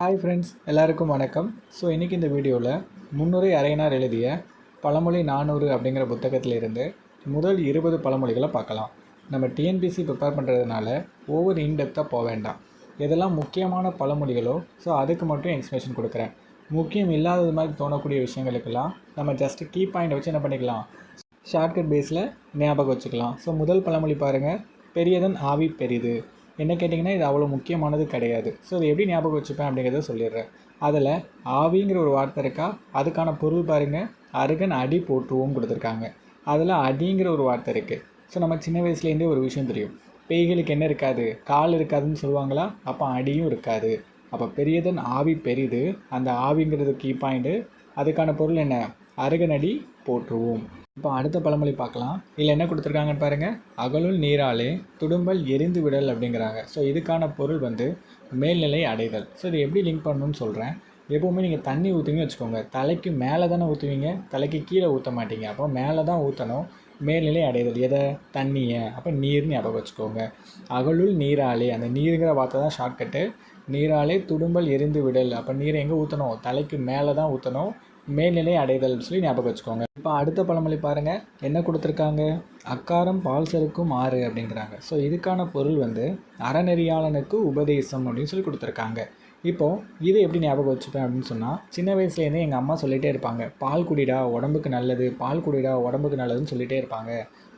Hi friends எல்லாருக்கும் வணக்கம். So இன்றைக்கி இந்த வீடியோவில் முன்னுரை அரையனார் எழுதிய பழமொழி நானூறு அப்படிங்கிற புத்தகத்திலிருந்து முதல் இருபது பழமொழிகளை பார்க்கலாம். நம்ம டிஎன்பிசி ப்ரிப்பேர் பண்ணுறதுனால ஒவ்வொரு இன்டெப்த்தாக போக வேண்டாம். எதெல்லாம் முக்கியமான பழமொழிகளோ ஸோ அதுக்கு மட்டும் எக்ஸ்பிளேஷன் கொடுக்குறேன். முக்கியம் இல்லாதது மாதிரி தோணக்கூடிய விஷயங்களுக்கெல்லாம் நம்ம ஜஸ்ட் கீ பாயிண்ட் வச்சு என்ன பண்ணிக்கலாம்? ஷார்ட்கட் பேஸில் ஞாபகம் வச்சுக்கலாம். ஸோ முதல் பழமொழி பாருங்கள் பெரியதன் ஆவி பெரிது. என்ன கேட்டிங்கன்னா இது அவ்வளோ முக்கியமானது கிடையாது. ஸோ இது எப்படி ஞாபகம் வச்சுப்பேன் அப்படிங்கிறத சொல்லிடுறேன். அதில் ஆவிங்கிற ஒரு வார்த்தை இருக்கா? அதுக்கான பொருள் பாருங்கள் அருகன் அடி போற்றுவோம் கொடுத்துருக்காங்க. அதில் அடிங்கிற ஒரு வார்த்தை இருக்குது ஸோ நம்ம சின்ன வயசுலேருந்தே ஒரு விஷயம் தெரியும். பேய்களுக்கு என்ன இருக்காது? கால் இருக்காதுன்னு சொல்லுவாங்களா? அப்போ அடியும் இருக்காது. அப்போ பெரியதன் ஆவி பெரிது. அந்த ஆவிங்கிறது கீ பாயிண்ட்டு அதுக்கான பொருள் என்ன? அருகனடி போற்றுவோம். இப்போ அடுத்த பழமொழி பார்க்கலாம். இதில் என்ன கொடுத்துருக்காங்கன்னு பாருங்கள் அகலுள் நீராலே துடும்பல் எரிந்து விடல் அப்படிங்கிறாங்க. ஸோ இதுக்கான பொருள் வந்து மேல்நிலை அடைதல். ஸோ இது எப்படி லிங்க் பண்ணணும்னு சொல்கிறேன் எப்போவுமே நீங்கள் தண்ணி ஊற்றுவீங்க வச்சுக்கோங்க. தலைக்கு மேலே தானே ஊற்றுவீங்க தலைக்கு கீழே ஊற்ற மாட்டீங்க. அப்போ மேலே தான் ஊற்றணும் மேல்நிலை அடைதல். எதை? தண்ணியை. அப்போ நீர் ஞாபகம் வச்சுக்கோங்க. அகலுள் நீராலே அந்த நீருங்கிற வார்த்தை தான் ஷார்ட்கட்டு நீராலே துடும்பல் எரிந்து விடல். அப்போ நீரை எங்கே ஊற்றணும் தலைக்கு மேலே தான் ஊற்றணும் மேல்நிலை அடைதல் சொல்லி ஞாபகம் வச்சுக்கோங்க. இப்போ அடுத்த பழமொழி பாருங்கள் என்ன கொடுத்துருக்காங்க? அக்காரம் பால் சருக்கும் ஆறு அப்படிங்கிறாங்க. ஸோ இதுக்கான பொருள் வந்து அறநெறியாளனுக்கு உபதேசம் அப்படின்னு சொல்லி கொடுத்துருக்காங்க. இப்போது இதை எப்படி ஞாபகம் வச்சுப்பேன் அப்படின்னு சொன்னால் சின்ன வயசுலேருந்தே எங்கள் அம்மா சொல்லிகிட்டே இருப்பாங்க. பால் குடிடா உடம்புக்கு நல்லது. பால் குடிடா உடம்புக்கு நல்லதுன்னு சொல்லிகிட்டே இருப்பாங்க.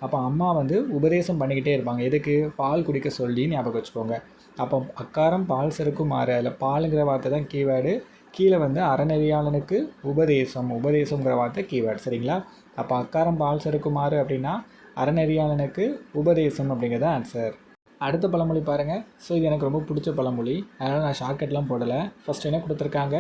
அப்போ அம்மா வந்து உபதேசம் பண்ணிக்கிட்டே இருப்பாங்க. எதுக்கு? பால் குடிக்க சொல்லி ஞாபகம் வச்சுக்கோங்க. அப்போ அக்காரம் பால் செருக்கும் ஆறு. அதில் பாலுங்கிற வார்த்தை தான் கீவேர்டு. கீழே வந்து அறநெறியாளனுக்கு உபதேசம் உபதேசங்கிற வார்த்தை கீவேர்டு சரிங்களா? அப்போ அக்காரம் பால் சறுக்குமாறு அப்படின்னா அறநெறியாளனுக்கு உபதேசம் அப்படிங்கிறது ஆன்சர் அடுத்த பழமொழி பாருங்கள் ஸோ இது எனக்கு ரொம்ப பிடிச்ச பழமொழி. அதனால் நான் ஷார்ட்கட்லாம் போடலை. ஃபஸ்ட் என்ன கொடுத்துருக்காங்க?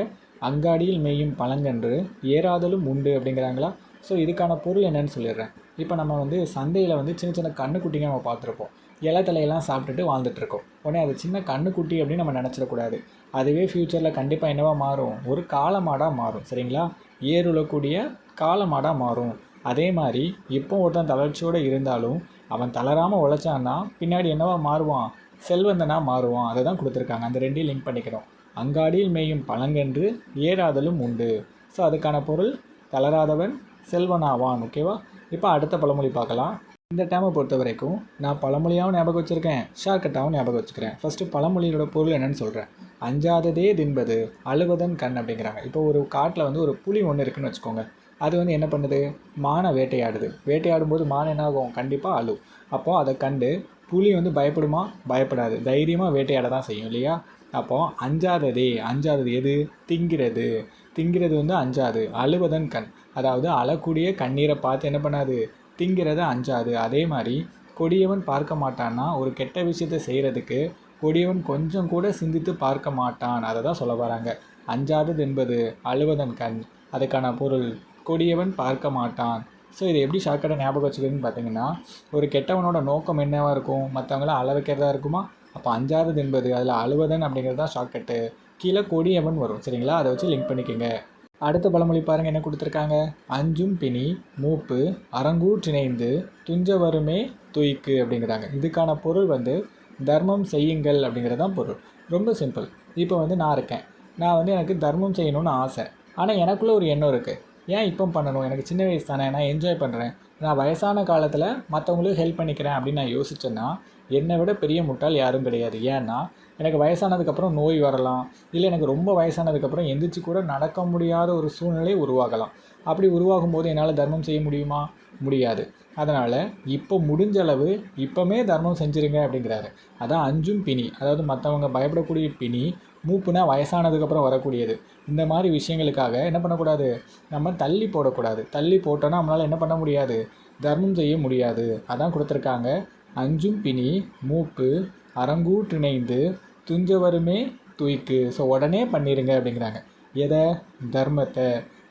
அங்காடியில் மேயும் பழங்கன்று ஏறாதலும் உண்டு அப்படிங்கிறாங்களா? ஸோ இதுக்கான பொருள் என்னன்னு சொல்லிடுறேன். இப்போ நம்ம வந்து சந்தையில் வந்து சின்ன சின்ன கண்ணுக்குட்டிங்க நம்ம பார்த்துருப்போம். இலை தலையெல்லாம் சாப்பிட்டுட்டு வாழ்ந்துட்டுருக்கோம். உடனே அது சின்ன கண்ணுக்குட்டி அப்படின்னு நம்ம நினச்சிடக்கூடாது. அதுவே ஃப்யூச்சரில் கண்டிப்பாக என்னவா மாறும்? ஒரு காலமாடாக மாறும். சரிங்களா? ஏறுலக்கூடிய காலமாடாக மாறும். அதே மாதிரி இப்போ ஒருத்தன் தளர்ச்சியோடு இருந்தாலும் அவன் தளராமல் உழைச்சான்னா பின்னாடி என்னவா மாறுவான்? செல்வந்தனாக மாறுவான். அதை தான் கொடுத்துருக்காங்க. அந்த ரெண்டையும் லிங்க் பண்ணிக்கிறோம். அங்காடியில் மேயும் பழங்கன்று ஏறாதலும் உண்டு. ஸோ அதுக்கான பொருள் தளராதவன் செல்வனாவான். ஓகேவா இப்போ அடுத்த பழமொழி பார்க்கலாம். இந்த டைமை பொறுத்த வரைக்கும் நான் பழமொழியாகவும் ஞாபகம் வச்சுருக்கேன் ஷார்ட்கட்டாகவும் ஞாபகம் வச்சுக்கிறேன் ஃபஸ்ட்டு பழமொழியோட பொருள் என்னென்னு சொல்கிறேன் அஞ்சாததே தின்பது அழுவதன் கண் அப்படிங்கிறாங்க. இப்போ ஒரு காட்டில் வந்து ஒரு புலி ஒன்று இருக்குன்னு வச்சுக்கோங்க. அது வந்து என்ன பண்ணுது? மானை வேட்டையாடுது. வேட்டையாடும் போது மான் என்ன ஆகும்? கண்டிப்பாக அழு அப்போது அதை கண்டு புலி வந்து பயப்படுமா? பயப்படாது. தைரியமாக வேட்டையாட தான் செய்யும் இல்லையா? அப்போது அஞ்சாததே அஞ்சாதது எது? திங்கிறது. திங்கிறது வந்து அஞ்சாது அழுவதன் கண். அதாவது அழக்கூடிய கண்ணீரை பார்த்து என்ன பண்ணாது? திங்கிறத அஞ்சாது. அதே மாதிரி கொடியவன் பார்க்க மாட்டான்னா ஒரு கெட்ட விஷயத்தை செய்கிறதுக்கு கொடியவன் கொஞ்சம் கூட சிந்தித்து பார்க்க மாட்டான். அதை தான் சொல்ல வராங்க. அஞ்சாதது என்பது அழுவதன் கண். அதுக்கான பொருள் கொடியவன் பார்க்க மாட்டான். ஸோ இதை எப்படி ஷார்ட்கட்டாக ஞாபகம் வச்சுக்கிறதுன்னு பார்த்தீங்கன்னா ஒரு கெட்டவனோட நோக்கம் என்னவாக இருக்கும்? மற்றவங்கள அள வைக்கிறதா இருக்குமா? அப்போ அஞ்சாதது என்பது அதில் அழுவதன் அப்படிங்கிறது தான் ஷார்ட்கட்டு கீழே கொடியவன் வரும். சரிங்களா? அதை வச்சு லிங்க் பண்ணிக்கோங்க. அடுத்த பழமொழி பாருங்கள் என்ன கொடுத்துருக்காங்க? அஞ்சும் பிணி மூப்பு அரங்கூற்றிணைந்து துஞ்ச வருமே துய்க்கு அப்படிங்கிறாங்க. இதுக்கான பொருள் வந்து தர்மம் செய்யுங்கள் அப்படிங்கிறது தான் பொருள். ரொம்ப சிம்பிள் இப்போ வந்து நான் இருக்கேன். நான் வந்து எனக்கு தர்மம் செய்யணும்னு ஆசை. ஆனால் எனக்குள்ளே ஒரு எண்ணம் இருக்குது ஏன் இப்போ பண்ணணும்? எனக்கு சின்ன வயசு தானே நான் என்ஜாய் பண்ணுறேன் நான் வயசான காலத்தில் மற்றவங்களுக்கு ஹெல்ப் பண்ணிக்கிறேன் அப்படின்னு நான் யோசிச்சேன்னா என்னை விட பெரிய முட்டாள் யாரும் கிடையாது. ஏன்னா எனக்கு வயசானதுக்கப்புறம் நோய் வரலாம். இல்லை எனக்கு ரொம்ப வயசானதுக்கப்புறம் எந்திரிச்சு கூட நடக்க முடியாத ஒரு சூழ்நிலை உருவாகலாம். அப்படி உருவாகும் போது என்னால் தர்மம் செய்ய முடியுமா? முடியாது. அதனால் இப்போ முடிஞ்ச அளவு இப்போமே தர்மம் செஞ்சுருங்க அப்படிங்கிறாரு. அதான் அஞ்சும் பிணி. அதாவது மற்றவங்க பயப்படக்கூடிய பிணி மூப்புனா வயசானதுக்கப்புறம் வரக்கூடியது. இந்த மாதிரி விஷயங்களுக்காக என்ன பண்ணக்கூடாது? நம்ம தள்ளி போடக்கூடாது. தள்ளி போட்டோன்னா நம்மளால் என்ன பண்ண முடியாது? தர்மம் செய்ய முடியாது. அதான் கொடுத்துருக்காங்க. அஞ்சும் பிணி மூப்பு அரங்கூற்றிணைந்து துஞ்ச வருமே தூய்க்கு. ஸோ உடனே பண்ணிடுங்க அப்படிங்கிறாங்க. எதை? தர்மத்தை.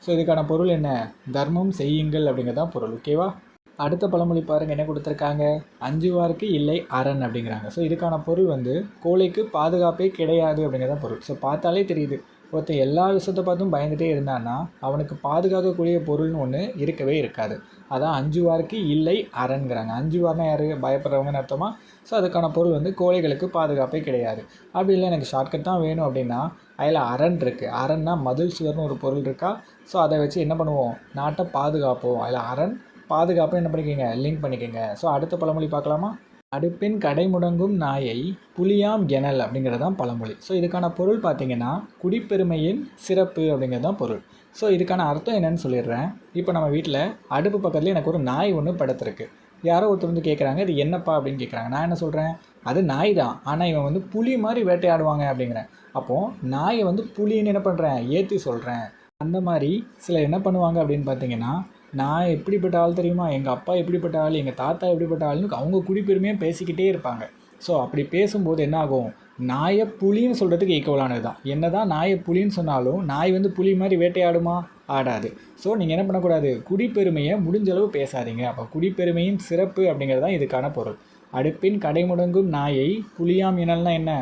ஸோ இதுக்கான பொருள் என்ன? தர்மம் செய்யுங்கள் அப்படிங்கிறதான் பொருள். ஓகேவா அடுத்த பழமொழி பாருங்கள் என்ன கொடுத்துருக்காங்க? அஞ்சுவாருக்கு இல்லை அரண் அப்படிங்கிறாங்க. ஸோ இதுக்கான பொருள் வந்து கோழைக்கு பாதுகாப்பே கிடையாது அப்படிங்கிறதான் பொருள். ஸோ பார்த்தாலே தெரியுது. ஒருத்தன் எல்லா விஷயத்தை பார்த்தும் பயந்துகிட்டே இருந்தான்னா அவனுக்கு பாதுகாக்கக்கூடிய பொருள்னு ஒன்று இருக்கவே இருக்காது. அதான் அஞ்சு வாருக்கு இல்லை அரண்கிறாங்க அஞ்சுவார்னா யார்? பயப்படுறவங்கன்னு அர்த்தமா? ஸோ அதுக்கான பொருள் வந்து கோழைகளுக்கு பாதுகாப்பே கிடையாது. அப்படி இல்லை எனக்கு ஷார்ட்கட் தான் வேணும் அப்படின்னா அதில் அரண் இருக்குது அரண்னா மதில் சுவர்னு ஒரு பொருள் இருக்கா? ஸோ அதை வச்சு என்ன பண்ணுவோம்? நாட்டை பாதுகாப்போம். அதில் அரண் பாதுகாப்பு என்ன பண்ணிக்கோங்க? லிங்க் பண்ணிக்கோங்க. ஸோ அடுத்த பழமொழி பார்க்கலாமா? அடுப்பின் கடை முடங்கும் நாயை புலியாம் கெனல் அப்படிங்கிறது தான் பழமொழி. ஸோ இதுக்கான பொருள் பார்த்தீங்கன்னா குடிப்பெருமையின் சிறப்பு அப்படிங்கிறது தான் பொருள். ஸோ இதுக்கான அர்த்தம் என்னன்னு சொல்லிடுறேன். இப்போ நம்ம வீட்டில் அடுப்பு பக்கத்தில் எனக்கு ஒரு நாய் ஒன்று படுத்துருக்கு. யாரோ ஒருத்தர் வந்து கேட்குறாங்க இது என்னப்பா? அப்படின்னு கேட்குறாங்க நான் என்ன சொல்கிறேன் அது நாய் தான் ஆனால் இவன் வந்து புலி மாதிரி வேட்டையாடுவாங்க அப்படிங்கிறேன். அப்போது நாயை வந்து புலின்னு என்ன பண்ணுறேன் ஏற்றி சொல்கிறேன் அந்த மாதிரி சிலர் என்ன பண்ணுவாங்க அப்படின்னு பார்த்தீங்கன்னா நான் எப்படிப்பட்ட ஆள் தெரியுமா? எங்கள் அப்பா எப்படிப்பட்ட ஆள் எங்கள் தாத்தா எப்படிப்பட்ட ஆள்னு அவங்க குடிப்பெருமையாக பேசிக்கிட்டே இருப்பாங்க. ஸோ அப்படி பேசும்போது என்ன ஆகும்? நாயை புலின்னு சொல்கிறதுக்கு ஈக்குவலானது தான். என்ன தான் நாயை புலின்னு சொன்னாலும் நாய் வந்து புலி மாதிரி வேட்டையாடுமா? ஆடாது. ஸோ நீங்கள் என்ன பண்ணக்கூடாது? குடிப்பெருமையை முடிஞ்ச அளவு பேசாதீங்க. அப்போ குடிப்பெருமையின் சிறப்பு அப்படிங்கிறது தான் இதுக்கான பொருள். அடுப்பின் கடை முடங்கும் நாயை புலியாம் இனல்னா என்ன?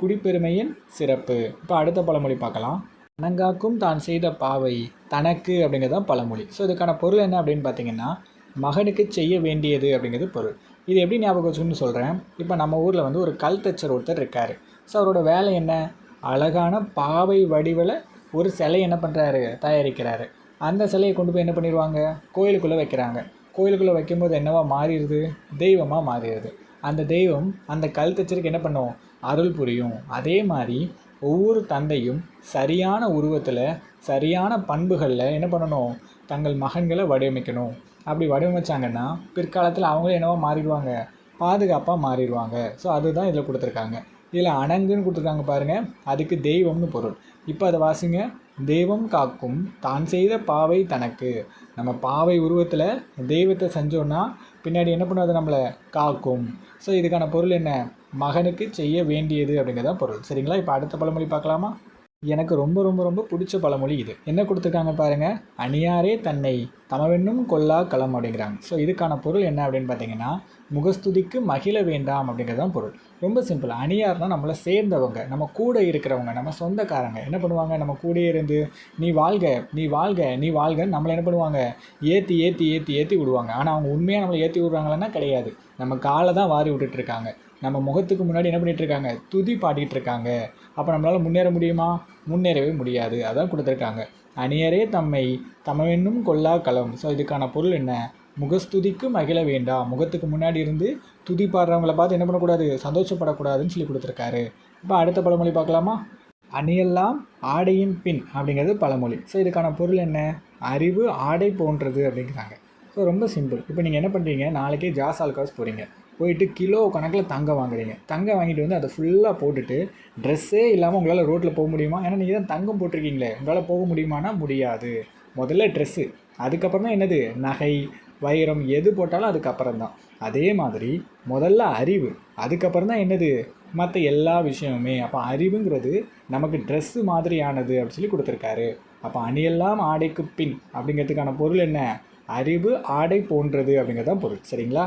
குடிப்பெருமையின் சிறப்பு. இப்போ அடுத்த பழமொழி பார்க்கலாம். அணங்காக்கும் தான் செய்த பாவை தனக்கு அப்படிங்கிறது தான் பழமொழி. ஸோ இதுக்கான பொருள் என்ன அப்படின்னு பார்த்தீங்கன்னா மகனுக்கு செய்ய வேண்டியது அப்படிங்கிறது பொருள். இது எப்படி ஞாபகம் வச்சுக்கணும்னு சொல்கிறேன் இப்போ நம்ம ஊரில் வந்து ஒரு கல் தச்சர் ஒருத்தர் இருக்கார். ஸோ அவரோட வேலை என்ன? அழகான பாவை வடிவில் ஒரு சிலை என்ன பண்ணுறாரு தயாரிக்கிறாரு. அந்த சிலையை கொண்டு போய் என்ன பண்ணிடுவாங்க? கோயிலுக்குள்ளே வைக்கிறாங்க. கோயிலுக்குள்ளே வைக்கும்போது என்னவா மாறிடுது? தெய்வமாக மாறிடுது. அந்த தெய்வம் அந்த கல் தச்சருக்கு என்ன பண்ணும்? அருள் புரியும். அதே மாதிரி ஒவ்வொரு தந்தையும் சரியான உருவத்தில் சரியான பண்புகளில் என்ன பண்ணணும்? தங்கள் மகன்களை வடிவமைக்கணும். அப்படி வடிவமைச்சாங்கன்னா பிற்காலத்தில் அவங்களே என்னவோ மாறிடுவாங்க. பாதுகாப்பாக மாறிடுவாங்க. ஸோ அதுதான் இதில் கொடுத்துருக்காங்க. இதில் அணங்குன்னு கொடுத்துருக்காங்க பாருங்கள் அதுக்கு தெய்வம்னு பொருள். இப்போ அதை வாசிங்க. தெய்வம் காக்கும் தான் செய்த பாவை தனக்கு. நம்ம பாவை உருவத்தில் தெய்வத்தை செஞ்சோன்னா பின்னாடி என்ன பண்ணுவது நம்மளை? காக்கும். ஸோ இதுக்கான பொருள் என்ன? மகனுக்கு செய்ய வேண்டியது அப்படிங்கிறது தான் பொருள். சரிங்களா? இப்போ அடுத்த பழமொழி பார்க்கலாமா? எனக்கு ரொம்ப ரொம்ப ரொம்ப பிடிச்ச பழமொழி இது. என்ன கொடுத்துருக்காங்க பாருங்கள் அணியாரே தன்னை தமவென்னும் கொல்லா களம் அப்படிங்கிறாங்க. ஸோ இதுக்கான பொருள் என்ன அப்படின்னு பார்த்தீங்கன்னா முகஸ்துதிக்கு மகிழ வேண்டாம் அப்படிங்கிறது தான் பொருள். ரொம்ப சிம்பிள் அணியார்னால் நம்மளை சேர்ந்தவங்க நம்ம கூட இருக்கிறவங்க நம்ம சொந்தக்காரங்க. என்ன பண்ணுவாங்க? நம்ம கூட இருந்து நீ வாழ்க நீ வாழ்க நீ வாழ்கன்னு நம்மளை என்ன பண்ணுவாங்க? ஏற்றி ஏற்றி ஏற்றி ஏற்றி விடுவாங்க. ஆனால் அவங்க உண்மையாக நம்மளை ஏற்றி விடுறாங்களன்னா கிடையாது. நம்ம காலை தான் வாரி விட்டுட்ருக்காங்க நம்ம முகத்துக்கு முன்னாடி என்ன பண்ணிட்டு இருக்காங்க துதி பாடிட்டு இருக்காங்க அப்போ நம்மளால் முன்னேற முடியுமா? முன்னேறவே முடியாது. அதான் கொடுத்துருக்காங்க. அணியரே தம்மை தமவென்னும் கொல்லா களம். ஸோ இதுக்கான பொருள் என்ன? முகஸ்துதிக்கு மகிழ வேண்டாம் முகத்துக்கு முன்னாடி இருந்து துதி பாடுறவங்கள பார்த்து என்ன பண்ணக்கூடாது? சந்தோஷப்படக்கூடாதுன்னு சொல்லி கொடுத்துருக்காரு. இப்போ அடுத்த பழமொழி பார்க்கலாமா? அணியெல்லாம் ஆடையின் பின் அப்படிங்கிறது பழமொழி. ஸோ இதுக்கான பொருள் என்ன? அறிவு ஆடை போன்றது அப்படிங்கிறாங்க. ஸோ ரொம்ப சிம்பிள் இப்போ நீங்கள் என்ன பண்ணுறீங்க நாளைக்கே ஜாஸ் ஆல்காஸ் போகிறீங்க போயிட்டு கிலோ கணக்கில் தங்கம் வாங்குறீங்க. தங்கம் வாங்கிட்டு வந்து அதை ஃபுல்லாக போட்டுட்டு ட்ரெஸ்ஸே இல்லாமல் உங்களால் ரோட்டில் போக முடியுமா? ஏன்னா நீங்கள் தான் தங்கம் போட்டிருக்கீங்களே. உங்களால் போக முடியுமானா முடியாது. முதல்ல ட்ரெஸ்ஸு அதுக்கப்புறம் தான் என்னது? நகை வைரம் எது போட்டாலும் அதுக்கப்புறம் தான். அதே மாதிரி முதல்ல அறிவு அதுக்கப்புறம் தான் என்னது? மற்ற எல்லா விஷயமுமே. அப்போ அறிவுங்கிறது நமக்கு ட்ரெஸ்ஸு மாதிரியானது அப்படின்னு சொல்லி கொடுத்துருக்காரு. அப்போ அணியெல்லாம் ஆடைக்கு பின் அப்படிங்கிறதுக்கான பொருள் என்ன? அறிவு ஆடை போன்றது அப்படிங்கிறது தான் பொருள். சரிங்களா?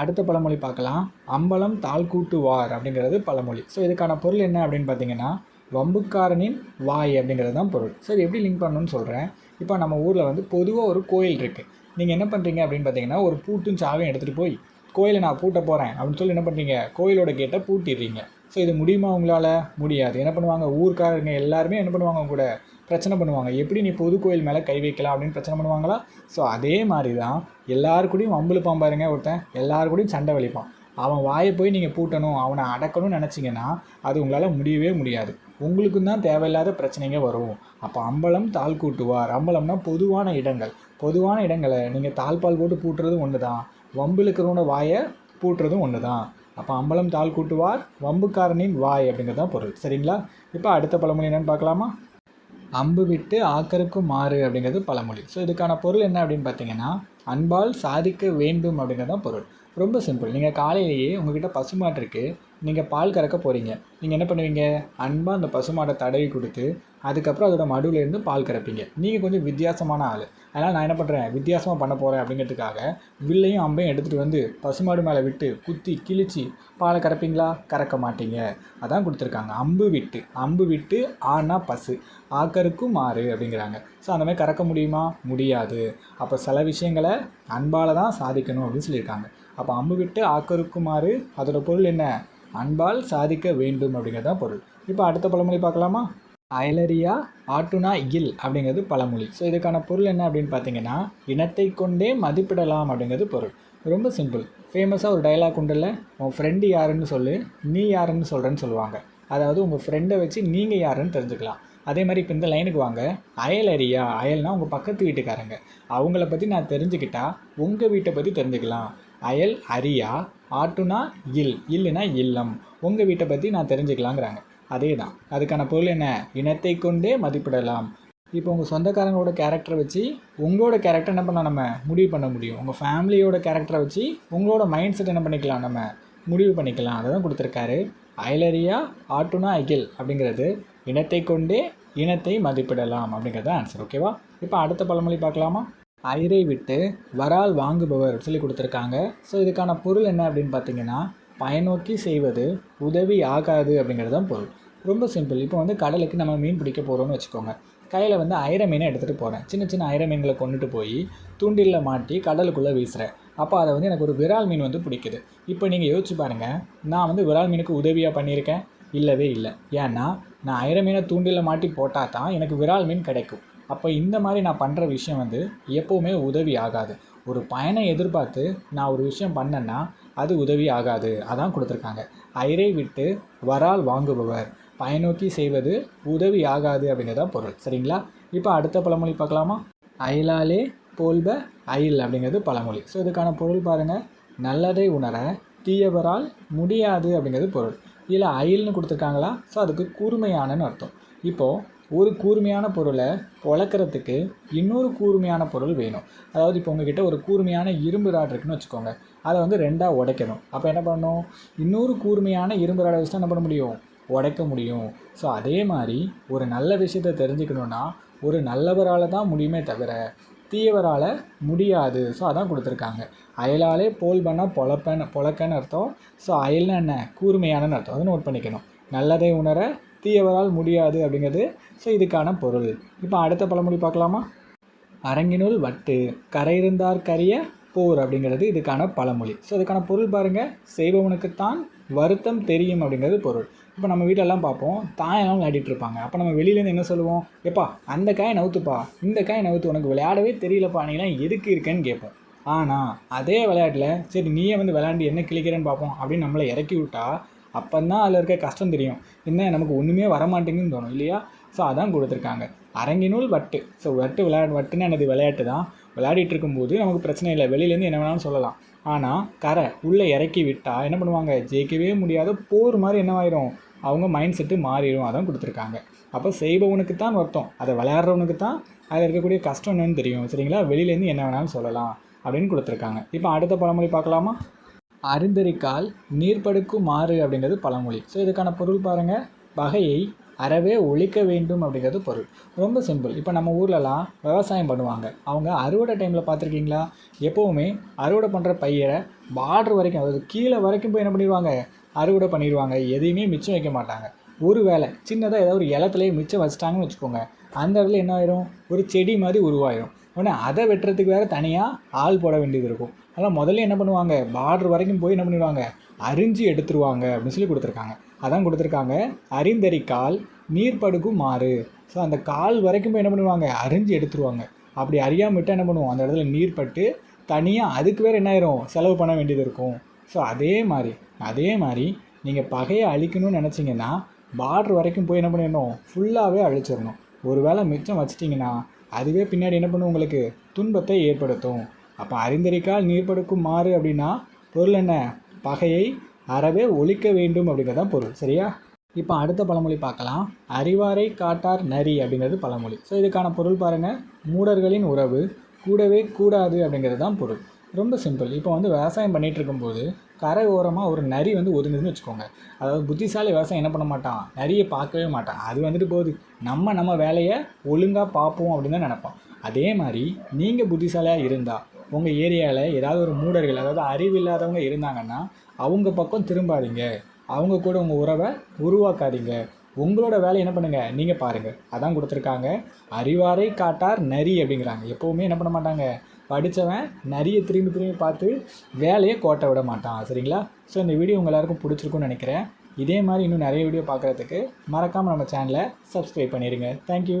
அடுத்த பழமொழி பார்க்கலாம். அம்பலம் தாழ் கூட்டுவார் அப்படிங்கிறது பழமொழி. ஸோ இதுக்கான பொருள் என்ன அப்படின்னு பார்த்தீங்கன்னா வம்புக்காரனின் வாய் அப்படிங்கிறது தான் பொருள். ஸோ இது எப்படி லிங்க் பண்ணணும்னு சொல்கிறேன் இப்போ நம்ம ஊரில் வந்து பொதுவாக ஒரு கோயில் இருக்குது நீங்கள் என்ன பண்ணுறீங்க அப்படின்னு பார்த்தீங்கன்னா ஒரு பூட்டும் சாவையும் எடுத்துகிட்டு போய் கோயிலை நான் பூட்ட போகிறேன் அப்படின்னு சொல்லி என்ன பண்ணுறீங்க கோயிலோட கேட்டை பூட்டிடுறீங்க. ஸோ இது முடியுமா உங்களால்? முடியாது. என்ன பண்ணுவாங்க? ஊர்க்காரங்க எல்லாருமே என்ன பண்ணுவாங்க? கூட பிரச்சனை பண்ணுவாங்க. எப்படி நீ பொது கோயில் மேலே கை வைக்கலாம் அப்படின்னு பிரச்சனை பண்ணுவாங்களா? ஸோ அதே மாதிரி தான் எல்லாருக்கூடையும் கூடயும் வம்பிழுப்பான் பாருங்க ஒருத்தன் எல்லாருக்கூடையும் கூடயும் சண்டை வலிப்பான். அவன் வாயை போய் நீங்கள் பூட்டணும் அவனை அடக்கணும்னு நினச்சிங்கன்னா அது உங்களால் முடியவே முடியாது. உங்களுக்கும் தான் தேவையில்லாத பிரச்சனைங்க வரும். அப்போ அம்பலம் தாள் கூட்டுவார். அம்பலம்னா பொதுவான இடங்கள். பொதுவான இடங்களை நீங்கள் தாழ்பால் போட்டு பூட்டுறதும் ஒன்று தான் வம்பு இருக்கிறவனோட வாயை பூட்டுறதும் ஒன்று தான் அப்போ அம்பலம் தாள் கூட்டுவார் வம்புக்காரனின் வாய் அப்படிங்கிறது தான் பொருள். சரிங்களா? இப்போ அடுத்த பழமொழி என்னென்னு பார்க்கலாமா? அம்பு விட்டு ஆக்கருக்கும் மாறு அப்படிங்கிறது பழமொழி. ஸோ இதுக்கான பொருள் என்ன அப்படின்னு பார்த்தீங்கன்னா அன்பால் சாதிக்க வேண்டும் அப்படிங்கிறது தான் பொருள். ரொம்ப சிம்பிள் நீங்கள் காலையிலேயே உங்ககிட்ட பசுமாடு இருக்குது நீங்கள் பால் கறக்க போகிறீங்க நீங்கள் என்ன பண்ணுவீங்க? அன்பாக அந்த பசுமாடை தடவி கொடுத்து அதுக்கப்புறம் அதோட இருந்து பால் கறப்பீங்க. நீங்கள் கொஞ்சம் வித்தியாசமான ஆள். அதனால் நான் என்ன பண்ணுறேன் வித்தியாசமாக பண்ண போகிறேன் அப்படிங்கிறதுக்காக வில்லையும் அம்பையும் எடுத்துகிட்டு வந்து பசுமாடு மேலே விட்டு குத்தி கிழிச்சு பாலை கறப்பீங்களா? கறக்க மாட்டீங்க. அதான் கொடுத்துருக்காங்க. அம்பு விட்டு. அம்பு விட்டு ஆனா பசு. ஆக்கருக்கும் மாறு அப்படிங்கிறாங்க. ஸோ அந்த மாதிரி கறக்க முடியுமா? முடியாது. அப்போ சில விஷயங்களை அன்பால் தான் சாதிக்கணும் அப்படின்னு சொல்லியிருக்காங்க. அப்போ அம்பு விட்டு ஆக்கருக்குமாறு அதோட பொருள் என்ன? அன்பால் சாதிக்க வேண்டும் அப்படிங்கிறது தான் பொருள். இப்போ அடுத்த பழமொழி பார்க்கலாமா? அயலரியா ஆட்டுனா இல் அப்படிங்கிறது பழமொழி. ஸோ இதுக்கான பொருள் என்ன அப்படின்னு பார்த்தீங்கன்னா இனத்தை கொண்டே மதிப்பிடலாம் அப்படிங்கிறது பொருள். ரொம்ப சிம்பிள் ஃபேமஸாக ஒரு டைலாக் உண்டுல்ல உன் ஃப்ரெண்டு யாருன்னு சொல்லு நீ யாருன்னு சொல்கிறேன்னு சொல்லுவாங்க. அதாவது உங்கள் ஃப்ரெண்டை வச்சு நீங்கள் யாருன்னு தெரிஞ்சுக்கலாம். அதே மாதிரி இப்போ இந்த லைனுக்கு வாங்க. அயல் அறியா அயல்னா உங்கள் பக்கத்து வீட்டுக்காரங்க. அவங்கள பற்றி நான் தெரிஞ்சுக்கிட்டா உங்கள் வீட்டை பற்றி தெரிஞ்சுக்கலாம். அயல் அரியா ஆட்டுனா இல் இல்லைனா இல்லம். உங்கள் வீட்டை பற்றி நான் தெரிஞ்சுக்கலாங்கிறாங்க. அதே தான் அதுக்கான பொருள் என்ன? இனத்தை கொண்டே மதிப்பிடலாம். இப்போ உங்கள் சொந்தக்காரங்களோட கேரக்டரை வச்சு உங்களோட கேரக்டர் என்ன பண்ணலாம் நம்ம? முடிவு பண்ண முடியும். உங்கள் ஃபேமிலியோட கேரக்டரை வச்சு உங்களோட மைண்ட் செட் என்ன பண்ணிக்கலாம் நம்ம? முடிவு பண்ணிக்கலாம். அதை தான் கொடுத்துருக்காரு. அயலரியா ஆட்டுனா அகில் அப்படிங்கிறது இனத்தை கொண்டே இனத்தை மதிப்பிடலாம் அப்படிங்கிறது ஆன்சர் ஓகேவா இப்போ அடுத்த பழமொழி பார்க்கலாமா? அயிரை விட்டு வரால் வாங்குபவர் சொல்லி கொடுத்துருக்காங்க. ஸோ இதுக்கான பொருள் என்ன அப்படின்னு பார்த்தீங்கன்னா பயனோக்கி செய்வது உதவி ஆகாது அப்படிங்கிறது தான் பொருள். ரொம்ப சிம்பிள் இப்போ வந்து கடலுக்கு நம்ம மீன் பிடிக்க போகிறோம்னு வச்சுக்கோங்க. கையில் வந்து ஐர மீனை எடுத்துகிட்டு போகிறேன் சின்ன சின்ன ஐர மீன்களை கொண்டுட்டு போய் தூண்டிலில் மாட்டி கடலுக்குள்ளே வீசுகிறேன் அப்போ அதை வந்து எனக்கு ஒரு விரால் மீன் வந்து பிடிக்குது. இப்போ நீங்கள் யோசிச்சு பாருங்கள் நான் வந்து விரால் மீனுக்கு உதவியாக பண்ணியிருக்கேன்? இல்லவே இல்லை. ஏன்னா நான் ஐர மீனை தூண்டிலில் மாட்டி போட்டால் தான் எனக்கு விரால் மீன் கிடைக்கும். அப்போ இந்த மாதிரி நான் பண்ணுற விஷயம் வந்து எப்போவுமே உதவி ஆகாது. ஒரு பயனை எதிர்பார்த்து நான் ஒரு விஷயம் பண்ணேன்னா அது உதவி ஆகாது. அதான் கொடுத்துருக்காங்க. அயரை விட்டு வரால் வாங்குபவர். பயனோக்கி செய்வது உதவி ஆகாது தான் பொருள். சரிங்களா? இப்போ அடுத்த பழமொழி பார்க்கலாமா? அயலாலே போல்ப அயில் அப்படிங்கிறது பழமொழி. ஸோ இதுக்கான பொருள் பாருங்கள் நல்லதை உணர தீயவரால் முடியாது அப்படிங்கிறது பொருள். இதில் அயில்னு கொடுத்துருக்காங்களா? ஸோ அதுக்கு கூர்மையானன்னு அர்த்தம். இப்போது ஒரு கூர்மையான பொருளை பொழக்கிறதுக்கு இன்னொரு கூர்மையான பொருள் வேணும். அதாவது இப்போ உங்ககிட்ட ஒரு கூர்மையான இரும்பு ராட் இருக்குன்னு வச்சுக்கோங்க. அதை வந்து ரெண்டாக உடைக்கணும். அப்போ என்ன பண்ணணும்? இன்னொரு கூர்மையான இரும்பு ராடை வச்சு என்ன பண்ண முடியும்? உடைக்க முடியும். ஸோ அதே மாதிரி ஒரு நல்ல விஷயத்தை தெரிஞ்சுக்கணுன்னா ஒரு நல்லவரால் தான் முடியுமே தவிர தீயவரால் முடியாது. ஸோ அதான் கொடுத்துருக்காங்க. அயலாலே போல் பண்ணால் பொழப்பன்னு பொழக்கன்னு அர்த்தம். ஸோ அயல்னு என்ன? கூர்மையானன்னு அர்த்தம். அதை நோட் பண்ணிக்கணும். நல்லதை உணர தீயவரால் முடியாது அப்படிங்கிறது. ஸோ இதுக்கான பொருள். இப்போ அடுத்த பழமொழி பார்க்கலாமா? அரங்கினுள் வட்டு கரை இருந்தார் கரிய போர் அப்படிங்கிறது இதுக்கான பழமொழி. ஸோ இதுக்கான பொருள் பாருங்கள் செய்பவனுக்குத்தான் வருத்தம் தெரியும் அப்படிங்கிறது பொருள். இப்போ நம்ம வீட்டிலலாம் பார்ப்போம். தாயெல்லாம் விளையாடிட்டுருப்பாங்க அப்போ நம்ம வெளியிலேருந்து என்ன சொல்லுவோம்? எப்பா அந்த காயை நவுத்துப்பா. இந்த காயை நவுத்து உனக்கு விளையாடவே தெரியலப்பா. நீலாம் எதுக்கு இருக்கேன்னு கேட்போம். ஆனால் அதே விளையாட்டில் சரி நீயே வந்து விளையாண்டு என்ன கிழிக்கிறேன்னு பார்ப்போம் அப்படின்னு நம்மளை இறக்கி விட்டா அப்போ தான் அதில் இருக்க கஷ்டம் தெரியும். என்ன நமக்கு ஒன்றுமே வரமாட்டேங்குன்னு தோணும் இல்லையா? ஸோ அதான் கொடுத்துருக்காங்க. அரங்கினுள் வட்டு. ஸோ வட்டு விளையாடு வட்டுன்னு எனது விளையாட்டு தான். விளையாடிட்டு இருக்கும்போது நமக்கு பிரச்சனை இல்லை. வெளியிலேருந்து என்ன வேணாலும் சொல்லலாம். ஆனால் கரை உள்ளே இறக்கி விட்டால் என்ன பண்ணுவாங்க? ஜெயிக்கவே முடியாத போர் மாதிரி என்னவாயிரும்? அவங்க மைண்ட் செட்டு மாறிடும். அதான் கொடுத்துருக்காங்க. அப்போ செய்பவனுக்கு தான் வருத்தம். அதை விளையாடுறவனுக்கு தான் அதில் இருக்கக்கூடிய கஷ்டம் என்னன்னு தெரியும். சரிங்களா? வெளியிலேருந்து என்ன வேணாலும் சொல்லலாம் அப்படின்னு கொடுத்துருக்காங்க. இப்போ அடுத்த பழமொழி பார்க்கலாமா? அறிந்தரிக்கால் நீர்ப்படுக்கும் மாறு அப்படிங்கிறது பழமொழி. ஸோ இதுக்கான பொருள் பாருங்கள் பகையை அறவே ஒழிக்க வேண்டும் அப்படிங்கிறது பொருள். ரொம்ப சிம்பிள் இப்போ நம்ம ஊர்லலாம் விவசாயம் பண்ணுவாங்க. அவங்க அறுவடை டைமில் பார்த்துருக்கீங்களா? எப்போவுமே அறுவடை பண்ணுற பயிரை பார்டர் வரைக்கும் அதாவது கீழே வரைக்கும் போய் என்ன பண்ணிடுவாங்க? அறுவடை பண்ணிடுவாங்க. எதையுமே மிச்சம் வைக்க மாட்டாங்க. ஒரு வேளை சின்னதாக ஏதாவது ஒரு இலத்துலேயே மிச்சம் வச்சிட்டாங்கன்னு வச்சுக்கோங்க. அந்த இடத்துல என்ன ஆயிரும்? ஒரு செடி மாதிரி உருவாயிரும். உடனே அதை வெட்டுறதுக்கு வேறு தனியாக ஆள் போட வேண்டியது இருக்கும். அதனால் முதல்ல என்ன பண்ணுவாங்க? பார்டர் வரைக்கும் போய் என்ன பண்ணிடுவாங்க? அரிஞ்சு எடுத்துருவாங்க. அப்படின்னு சொல்லி கொடுத்துருக்காங்க. அதான் கொடுத்துருக்காங்க. அறிந்தறி கால் நீர் படுக்கும் மாறு ஸோ அந்த கால் வரைக்கும் போய் என்ன பண்ணுவாங்க? அரிஞ்சு எடுத்துருவாங்க. அப்படி அறியாமல் விட்டால் என்ன பண்ணுவோம்? அந்த இடத்துல நீர் பட்டு தனியாக அதுக்கு வேறு என்ன ஆயிரும்? செலவு பண்ண வேண்டியது இருக்கும். ஸோ அதே மாதிரி அதே மாதிரி நீங்கள் பகையை அழிக்கணும்னு நினச்சிங்கன்னா பார்டர் வரைக்கும் போய் என்ன பண்ணிடணும்? ஃபுல்லாகவே அழிச்சிடணும். ஒரு வேளை மிச்சம் வச்சிட்டிங்கன்னா அதுவே பின்னாடி என்ன பண்ணும்? உங்களுக்கு துன்பத்தை ஏற்படுத்தும். அப்போ அறிந்தறிக்கால் நீர்படுக்கும் மாறு அப்படின்னா பொருள் என்ன? பகையை அறவே ஒழிக்க வேண்டும் அப்படிங்கிறதான் பொருள். சரியா? இப்போ அடுத்த பழமொழி பார்க்கலாம். அறிவாரை காட்டார் நரி அப்படிங்கிறது பழமொழி. ஸோ இதுக்கான பொருள் பாருங்கள் மூடர்களின் உறவு கூடவே கூடாது அப்படிங்கிறது தான் பொருள். ரொம்ப சிம்பிள் இப்போ வந்து விவசாயம் பண்ணிகிட்டு இருக்கும்போது கரை ஓரமாக ஒரு நரி வந்து ஒதுங்குதுன்னு வச்சுக்கோங்க. அதாவது புத்திசாலி விவசாயம் என்ன பண்ண மாட்டான்? நரியை பார்க்கவே மாட்டான். அது வந்துட்டு போகுது. நம்ம நம்ம வேலையை ஒழுங்காக பார்ப்போம் அப்படின்னு தான் நினைப்போம். அதே மாதிரி நீங்கள் புத்திசாலியாக இருந்தால் உங்கள் ஏரியாவில் ஏதாவது ஒரு மூடர்கள் அதாவது அறிவு இல்லாதவங்க இருந்தாங்கன்னா அவங்க பக்கம் திரும்பாதீங்க. அவங்க கூட உங்கள் உறவை உருவாக்காதீங்க. உங்களோட வேலையை என்ன பண்ணுங்கள் நீங்கள் பாருங்கள் அதான் கொடுத்துருக்காங்க. அறிவாரை காட்டார் நரி அப்படிங்கிறாங்க. எப்போவுமே என்ன பண்ண மாட்டாங்க? படித்தவன் நிறைய திரும்பி திரும்பி பார்த்து வேலையை கோட்டை விட மாட்டான் சரிங்களா? ஸோ இந்த வீடியோ உங்கள் எல்லாருக்கும் பிடிச்சிருக்குன்னு நினைக்கிறேன். இதே மாதிரி இன்னும் நிறைய வீடியோ பார்க்குறதுக்கு மறக்காமல் நம்ம சேனலை சப்ஸ்கிரைப் பண்ணிடுங்க தேங்க்யூ